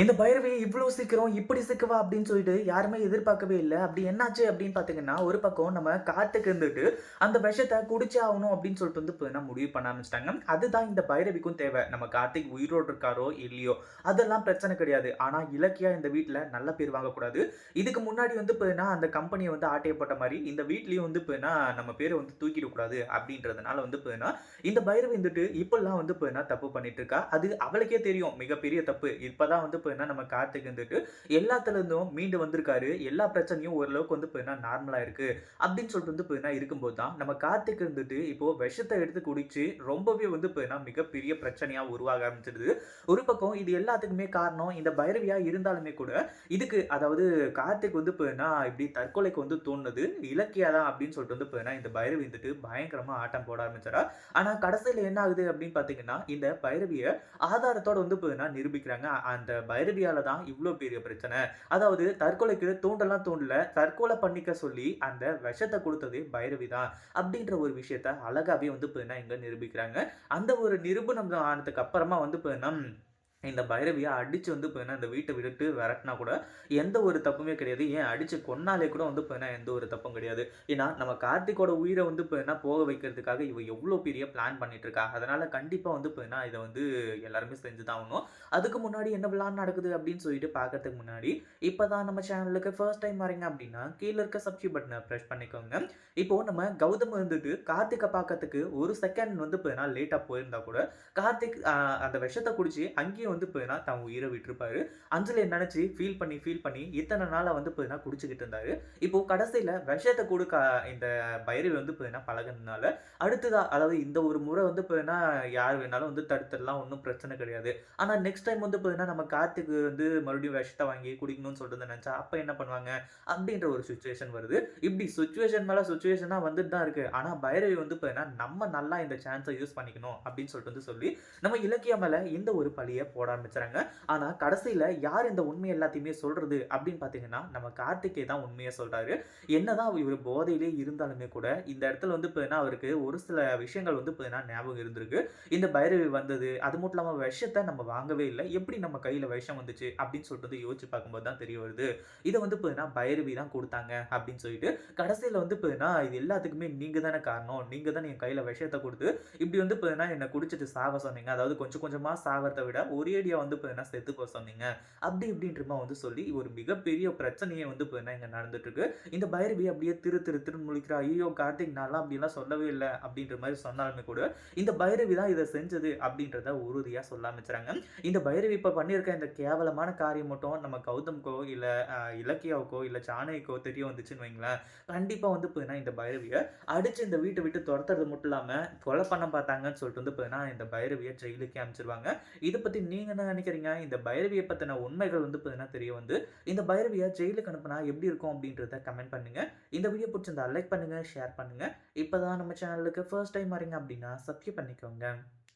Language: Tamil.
இந்த பைரவி இவ்வளோ சீக்கிரம் இப்படி சிக்கவா அப்படின்னு சொல்லிட்டு யாருமே எதிர்பார்க்கவே இல்லை. அப்படி என்னாச்சு அப்படின்னு பார்த்தீங்கன்னா ஒரு பக்கம் நம்ம காத்துக்கு இருந்துட்டு அந்த விஷத்தை குடிச்சே ஆகணும் அப்படின்னு சொல்லிட்டு வந்து இப்போ என்ன முடிவு பண்ண ஆரம்பிச்சிட்டாங்க. அதுதான் இந்த பைரவிக்கும் தேவை. நம்ம கார்த்திக் உயிரோடு இருக்காரோ இல்லையோ அதெல்லாம் பிரச்சனை கிடையாது. ஆனால் இலக்கியா இந்த வீட்டில் நல்ல பேர் வாங்கக்கூடாது. இதுக்கு முன்னாடி வந்து இப்போ அந்த கம்பெனியை வந்து ஆட்டையப்பட்ட மாதிரி இந்த வீட்லேயும் வந்து இப்போ என்ன நம்ம பேரை வந்து தூக்கிடக்கூடாது அப்படின்றதுனால வந்து இப்போ இந்த பைரவி வந்துட்டு இப்போல்லாம் வந்து இப்போ என்ன தப்பு பண்ணிட்டு இருக்கா? அது அவளுக்கே தெரியும். மிகப்பெரிய தப்பு. இப்போதான் வந்து என்ன நம்ம கார்த்திக் வந்துட்டு எல்லாத்துல இருந்தும் மீண்டு வந்திருக்காரு. எல்லா பிரச்சனையும் ஓரளவுக்கு வந்து போயின்னா நார்மலாக நார்மலா அப்படின்னு சொல்லிட்டு வந்து இப்போ இருக்கும்போது தான் நம்ம கார்த்திக் இருந்துட்டு இப்போ விஷத்தை எடுத்து குடிச்சு ரொம்பவே வந்து இப்போ மிகப்பெரிய பிரச்சனையா உருவாக ஆரம்பிச்சிடுது. ஒரு பக்கம் இது எல்லாத்துக்குமே காரணம் இந்த பைரவியா இருந்தாலுமே கூட இதுக்கு அதாவது கார்த்திக் வந்து இப்போ இப்படி தற்கொலைக்கு வந்து தோணுது. இலக்கியா தான் அப்படின்னு சொல்லிட்டு வந்து இப்போ இந்த பைரவி வந்துட்டு பயங்கரமா ஆட்டம் போட ஆரம்பிச்சாரா? ஆனா கடைசியில என்ன ஆகுது அப்படின்னு பார்த்தீங்கன்னா இந்த பைரவியை ஆதாரத்தோட வந்து இப்போ நிரூபிக்கிறாங்க. அந்த பைரவியால தான் இவ்வளோ பெரிய பிரச்சனை. அதாவது தற்கொலைக்கு தூண்டலாம் தூண்டல தற்கொலை பண்ணிக்க சொல்லி அந்த விஷத்தை கொடுத்தது பைரவி தான். அப்படின்ற ஒரு விஷயத்த அழகாவே வந்து பார்த்தீங்கன்னா இங்கே நிரூபிக்கிறாங்க. அந்த ஒரு நிரூபணம் ஆனதுக்கு அப்புறமா வந்து பார்த்தீங்கன்னா இந்த பைரவியை அடித்து வந்து இப்போ இந்த வீட்டை விட்டு விரட்டினா கூட எந்த ஒரு தப்புமே கிடையாது. ஏன் அடித்து கொன்னாலே கூட வந்து இப்போ எந்த ஒரு தப்பும் கிடையாது. ஏன்னா நம்ம கார்த்திக்கோட உயிரை வந்து இப்போ என்ன போக வைக்கிறதுக்காக இவ எவ்வளோ பெரிய பிளான் பண்ணிட்டு இருக்கா அதனால் கண்டிப்பாக வந்து இப்போ என்ன இதை வந்து எல்லாருமே செஞ்சு தான் ஆகணும். அதுக்கு முன்னாடி என்ன பிளான் நடக்குது அப்படின்னு சொல்லிட்டு பார்க்கறதுக்கு முன்னாடி இப்போ தான் நம்ம சேனலுக்கு ஃபர்ஸ்ட் டைம் வரீங்க அப்படின்னா கீழே இருக்க சப்ஸ்கிரைப் பட்டனை ப்ரெஸ் பண்ணிக்கோங்க. இப்போ நம்ம கௌதம் வந்துட்டு கார்த்திகை பார்க்கறதுக்கு ஒரு செகண்ட் வந்து இப்போ லேட்டாக போயிருந்தா கூட கார்த்திக் அந்த விஷத்தை குடிச்சு அங்கேயும் வந்து இப்போ என்ன தான் உயிரை விட்டுருப்பாரு. அஞ்சலி நினைச்சு ஃபீல் பண்ணி ஃபீல் பண்ணி இத்தனை நாளாக வந்து போயினா குடிச்சிக்கிட்டு குடிச்சுக்கிட்டு இருந்தாரு. இப்போ கடைசியில் விஷத்தை கொடுக்க இந்த பைரவி வந்து போயினா பழகினால பழகுனதுனால. அடுத்ததா அதாவது இந்த ஒரு முறை வந்து போயினா யார் வேணாலும் வந்து தடுத்துடலாம் ஒன்றும் பிரச்சனை கிடையாது. ஆனால் நெக்ஸ்ட் டைம் வந்து போயினா நம்ம கார்த்திக்கு வந்து மறுபடியும் விஷத்தை வாங்கி குடிக்கணும்னு சொல்லிட்டு நினச்சா அப்போ என்ன பண்ணுவாங்க? அப்படின்ற ஒரு சுச்சுவேஷன் வருது. இப்படி சுச்சுவேஷன் மேலே சுச்சுவேஷனாக வந்துட்டு தான் இருக்கு. ஆனால் பைரவி வந்து போயினா நம்ம நல்லா இந்த சான்ஸை யூஸ் பண்ணிக்கணும் அப்படின்னு சொல்லிட்டு வந்து சொல்லி நம்ம இலக்கிய மேலே இந்த ஒரு பழியை போட ஆரம்பிச்சறாங்க. ஆனால் கடைசியில் யார் இந்த உண்மை எல்லாத்தையுமே சொல்கிறது அப்படின்னு பார்த்தீங்கன்னா நம்ம கார்த்திகே தான் உண்மையை சொல்கிறாரு என்னதான் இவர் போதையிலே இருந்தாலுமே கூட இந்த இடத்துல வந்து இப்போ என்ன அவருக்கு ஒரு சில விஷயங்கள் வந்து இப்போ என்ன ஞாபகம் இருந்திருக்கு. இந்த பைரவி வந்தது அது மட்டும் இல்லாமல் விஷத்தை நம்ம வாங்கவே இல்லை. எப்படி நம்ம கையில் விஷம் வந்துச்சு அப்படின்னு சொல்லிட்டு வந்து யோசிச்சு பார்க்கும்போது தான் தெரிய வருது. இதை வந்து இப்போ என்ன பைரவி தான் கொடுத்தாங்க அப்படின்னு சொல்லிட்டு கடைசியில் வந்து பார்த்தீங்கன்னா இது எல்லாத்துக்குமே நீங்கள் தானே காரணம். நீங்கள் தான் என் கையில் விஷத்தை கொடுத்து இப்படி வந்து இப்போ என்னை குடிச்சிட்டு சாக சொன்னீங்க. அதாவது கொஞ்சம் கொஞ்சமாக சாகிறத விட ஒரு ஒரேடியாக வந்து இப்போ என்ன செத்து போக சொன்னீங்க? அப்படி இப்படின்றமா வந்து சொல்லி ஒரு மிகப்பெரிய பிரச்சனையே வந்து இப்போ என்ன இங்கே நடந்துட்டுருக்கு. இந்த பைரவி அப்படியே திரு திரு திரு முழிக்கிறா. ஐயோ கார்த்திக் நான்லாம் அப்படிலாம் சொல்லவே இல்லை அப்படின்ற மாதிரி சொன்னாலுமே கூட இந்த பைரவி தான் இதை செஞ்சது அப்படின்றத உறுதியாக சொல்ல ஆரம்பிச்சுறாங்க. இந்த பைரவி இப்போ பண்ணியிருக்க இந்த கேவலமான காரியம் மட்டும் நம்ம கௌதம்க்கோ இல்லை இலக்கியாவுக்கோ இல்லை சாணைக்கோ தெரிய வந்துச்சுன்னு வைங்களேன். கண்டிப்பாக வந்து பார்த்தீங்கன்னா இந்த பைரவியை அடித்து இந்த வீட்டை விட்டு துரத்துறது மட்டும் இல்லாமல் கொலை பண்ண பார்த்தாங்கன்னு சொல்லிட்டு வந்து பார்த்தீங்கன்னா இந்த பைரவியை ஜெயிலுக்கே அமைச்சிருவாங்க. இதை பற்றி நீங்கள் என்ன நினைக்கிறீங்க? இந்த பைரவியை பற்றின உண்மைகள் வந்து பார்த்தீங்கன்னா தெரிய வந்து இந்த பைரவியை ஜெயிலுக்கு அனுப்புனா எப்படி இருக்கும் அப்படின்றத கமெண்ட் பண்ணுங்க. இந்த வீடியோ பிடிச்சிருந்தா லைக் பண்ணுங்க ஷேர் பண்ணுங்க. இப்போதான் நம்ம சேனலுக்கு ஃபர்ஸ்ட் டைம் வரீங்க அப்படின்னா சப்ஸ்கிரைப் பண்ணிக்கோங்க.